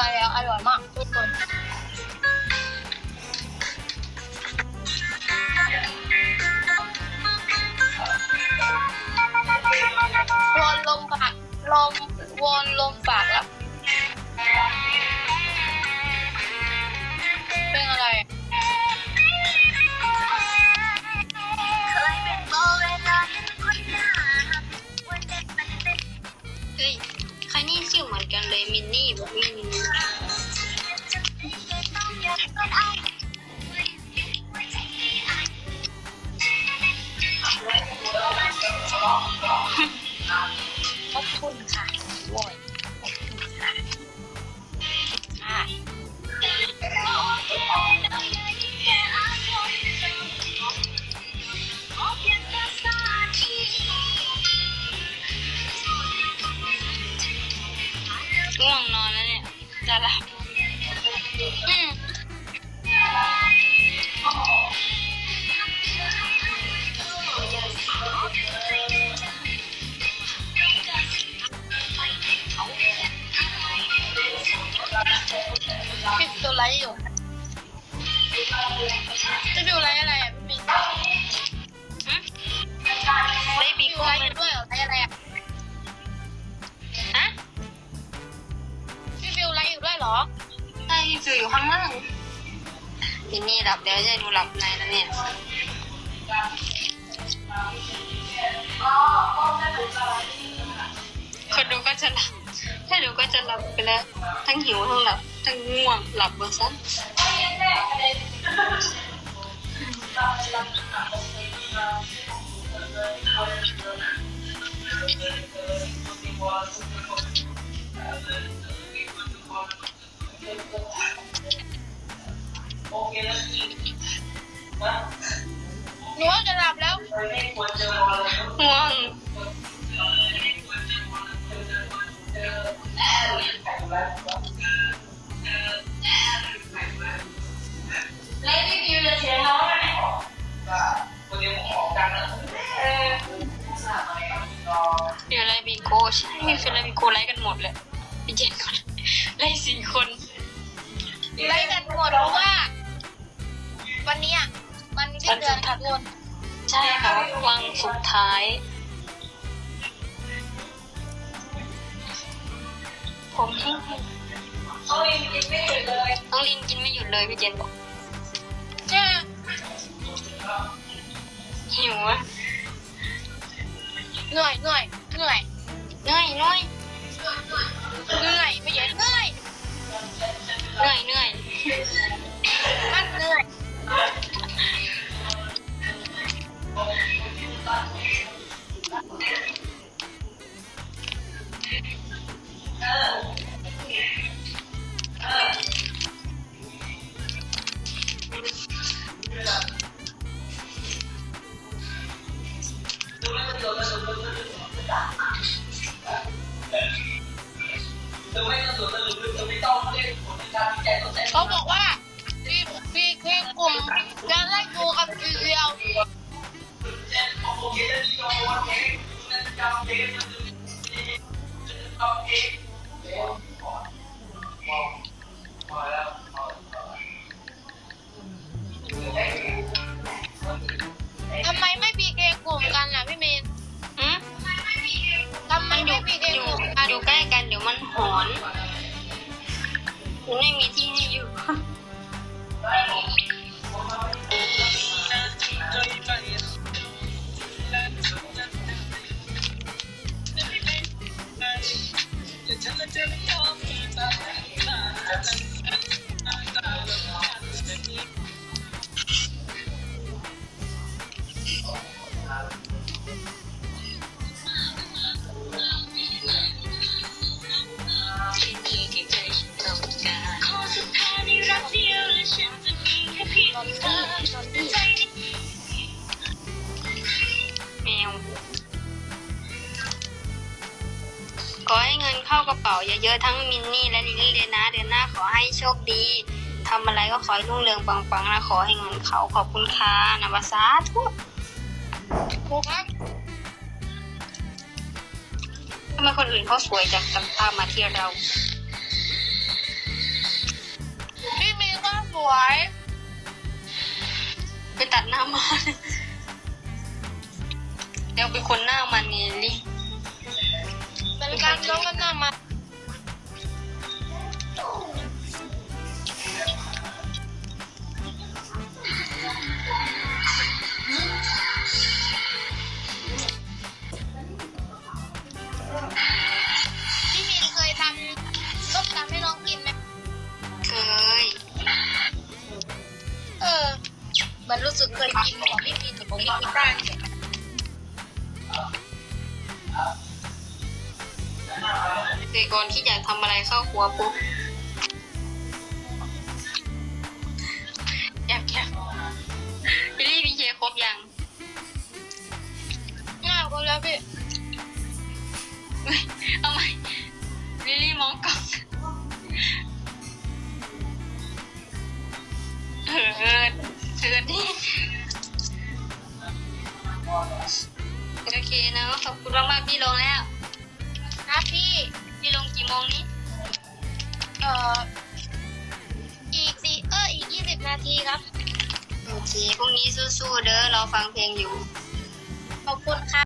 มาแล้วอร่อยมากทุกคนวนลมปากลมวนลมปากแล้ว ง่วงนอนแล้วเนี่ยจะหลับอืม ข้างล่างมินนี่หลับแล้วจะดูหลับในแล้วเนี่ยคนดูก็จะหลับถ้าดูก็จะหลับไปแล้ว ทั้งหิวทั้งหลับ ทั้งง่วงหลับเบอร์ซัน ง่วงมีอะไรบีโก้ใช่มีฟิลาบีโก้ไลฟ์กันหมดเลยพี่เจนคนไลฟ์สี่คนไลฟ์กันหมดเพราะว่า วันเนี้ยมันสิ้นเดือนค่ะทุกคน ใช่ค่ะวันสุดท้าย ผมแห้งๆน้องลินกินไม่หยุดเลยพี่เจนบอกเนี่ยหิวอะเหนื่อยเหนื่อยเหนื่อยเหนื่อยเหนื่อยเหนื่อยไม่เยอะ เข ไม่มีที่ให้อยู่ขอ ว ขอให้เงินเข้ากระเป๋าเยอะๆทั้งมินนี่และลิลลี่เลยนะ เดือนหน้าขอให้โชคดีทำอะไรก็ขอให้รุ่งเรืองปังๆนะขอให้เงินเขาขอบคุณค่ะนวสาทุกทุกครับทำไมคนอื่นเขาสวยจากตามมาที่เรา พี่มีก็สวย ไปตัดหน้ามา ยังเป็นคนหน้ามันนี่ เป็นการน้องก็หน้ามัน ก่อนที่จะากทำอะไรเข้าครัวปุ๊บ ทีครับ โอเคพรุ่งนี้สู้ๆเด้อรอฟังเพลงอยู่ ขอบคุณค่ะ